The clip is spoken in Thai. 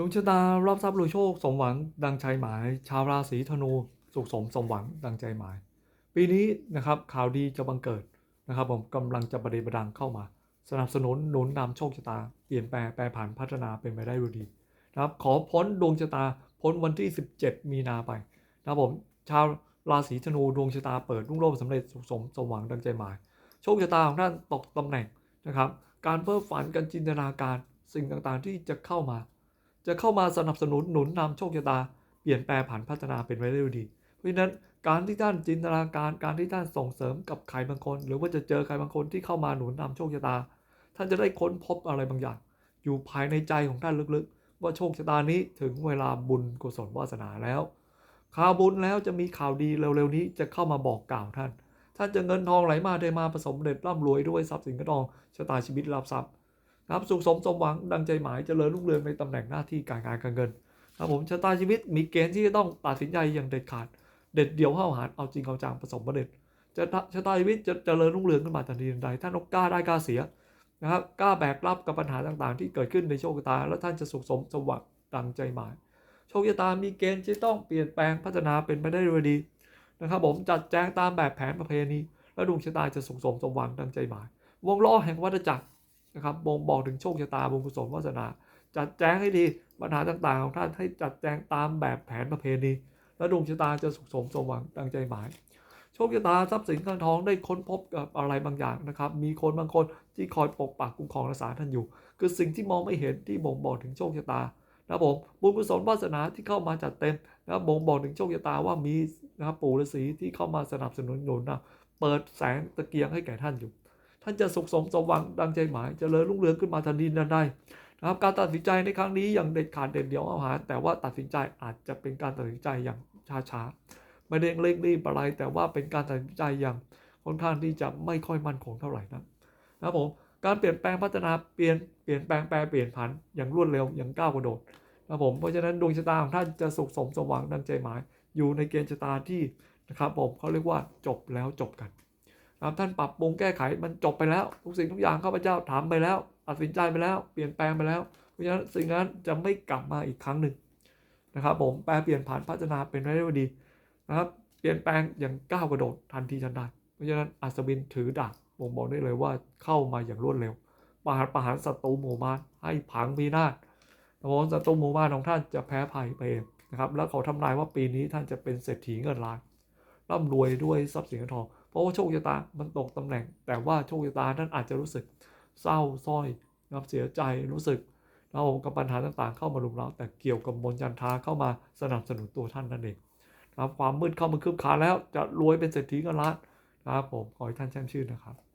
ดวงชะตารับทรัพย์รวยโชคสมหวังดังใจหมาย ชาวราศีธนูสุขสมสมหวังดังใจหมาย ปีนี้นะครับข่าวดีจะบังเกิดนะครับผมกำลังจะประเดประดังเข้ามา สนับสนุนหนุนนำโชคชะตา เปลี่ยนแปลงแปรผันพัฒนาเป็นไปได้ด้วยดีนะครับขอพ้นดวงชะตาพ้นวันที่ 17 มีนาไปนะครับผมชาวราศีธนูดวงชะตาเปิดรุ่งโรจน์สำเร็จสุขสมสมหวังดังใจหมาย โชคชะตาของท่านตกตำแหน่งนะครับการเพ้อฝันการจินตนาการสิ่งต่างๆที่จะเข้ามา จะเข้ามาสนับสนุนหนุนนำโชคชะตา เปลี่ยนแปลงผันพัฒนาเป็นไปได้ด้วยดี เพราะฉะนั้นการที่ท่านจินตนาการการที่ท่านส่งเสริมกับใครบางคน หรือว่าจะเจอใครบางคนที่เข้ามาหนุนนำโชคชะตา ท่านจะได้ค้นพบอะไรบางอย่าง อยู่ภายในใจของท่านลึกๆ ว่าโชคชะตานี้ถึงเวลาบุญกุศลวาสนาแล้วข่าวบุญแล้วจะมีข่าวดีเร็วๆนี้จะเข้ามาบอกกล่าวท่าน ท่านจะเงินทองไหลมาได้มาผสมเด็จร่ำรวยด้วยทรัพย์สินเงินทองชะตาชีวิตรับทรัพย์ นะครับสุขสมสมหวังดังใจหมายจเจริญรุ่งเรืองในตำแหน่งหน้าที่การงานการเงินครับผมชะตาชีวิตมีเกณฑ์ที่จะต้องตัดสินใจอย่างเด็ดขาด เด็ดเดี่ยวห้าหาเอาจริงเอาจังผสมประเด็จจะชะตาชีวิตจะเจริญรุ่งเรืองขึ้นมาทันทีทันใดท่านกล้าได้กล้าเสียนะครับกล้าแบกรับกับปัญหาต่างๆ ที่เกิดขึ้นในโชคชะตา แล้วท่านจะสุขสมสมหวังดังใจหมายโชคชะตามีเกณฑ์ที่ต้องเปลี่ยนแปลงพัฒนาเป็นไปได้ด้วยดีนะครับผมจัดแจงตามแบบแผนประเพณี และดวงชะตาจะสุขสมสมหวังดังใจหมาย วงล้อแห่งวัฏจักร นะครับบ่งบอกถึงโชคชะตาบุญกุศลวาสนา จัดแจงให้ดีปัญหาต่างๆของท่านให้จัดแจงตามแบบแผนประเพณีและดวงชะตาจะสุขสมสมหวังดังใจหมาย โชคชะตาทรัพย์สินเงินทองได้ค้นพบกับอะไรบางอย่างนะครับ มีคนบางคนที่คอยปกปักคุ้มครองรักษาท่านอยู่ คือสิ่งที่มองไม่เห็นที่บ่งบอกถึงโชคชะตานะครับผมบุญกุศลวาสนาที่เข้ามาจัดเต็มนะครับบ่งบอกถึงโชคชะตาว่ามีนะครับปู่ฤาษีที่เข้ามาสนับสนุนหนุนนะเปิดแสงตะเกียงให้แก่ท่านอยู่ ท่านจะสุขสมสมหวังดังใจหมายจเจริญรุ่งเรืองขึ้นมาทันทีนั้นได้นะครับการตัดสินใจในครั้งนี้อย่างเด็ดขาดเด็ดเดี่ยวเอาหาแต่ว่าตัดสินใจอาจจะเป็นการตัดสินใจอย่างช้าๆไม่ได้เร่งรีบอะไร แต่ว่าเป็นการตัดสินใจอย่างค่อนข้างที่จะไม่ค่อยมั่นคงเท่าไหร่นะนะครับผมการเปลี่ยนแปลงพัฒนาเปลี่ยนเปลี่ยนแปลงแปลเปลี่ยนผันอย่างรวดเร็วอย่างก้าวกระโดดนะครับผมเพราะฉะนั้นดวงชะตาของท่านจะสุขสมสมหวังดังใจหมาย อยู่ในเกณฑ์ชะตาที่นะครับผมเขาเรียกว่าจบแล้วจบกัน นะท่านปรับปรุงแก้ไขมันจบไปแล้ว ทุกสิ่งทุกอย่างข้าพเจ้าถามไปแล้วตัดสินใจไปแล้วเปลี่ยนแปลงไปแล้วเพราะฉะนั้นสิ่งนั้นจะไม่กลับมาอีกครั้งหนึ่งนะครับผมแปลเปลี่ยนผ่านพัฒนาเป็นได้ดีนะครับเปลี่ยนแปลงอย่างก้าวกระโดดทันทีทันใดเพราะฉะนั้นอัศวินถือดาบบ่งบอกได้เลยว่าเข้ามาอย่างรวดเร็วประหารประหารศัตรูหมู่บ้านให้พังพินาศนะผมศัตรูหมู่บ้านของท่านจะแพ้ภัยไปเองนะครับ แล้วเขาทำนายว่าปีนี้ท่านจะเป็นเศรษฐีเงินล้าน ร่ำรวยด้วยทรัพย์สินเงินทอง เพราะว่าโชคชะตามันตกตำแหน่ง แต่ว่าโชคชะตานั้นอาจจะรู้สึกเศร้าส้อยนะครับเสียใจรู้สึกเรากับปัญหาต่างๆ เข้ามาลุมเราแต่เกี่ยวกับมนจันทาเข้ามาสนับสนุนตัวท่านนั่นเองนะครับความมืดเข้ามาคืบคลานแล้วจะรวยเป็นเศรษฐีเงินล้านนะครับผมขอให้ท่านแช่มชื่นนะครับ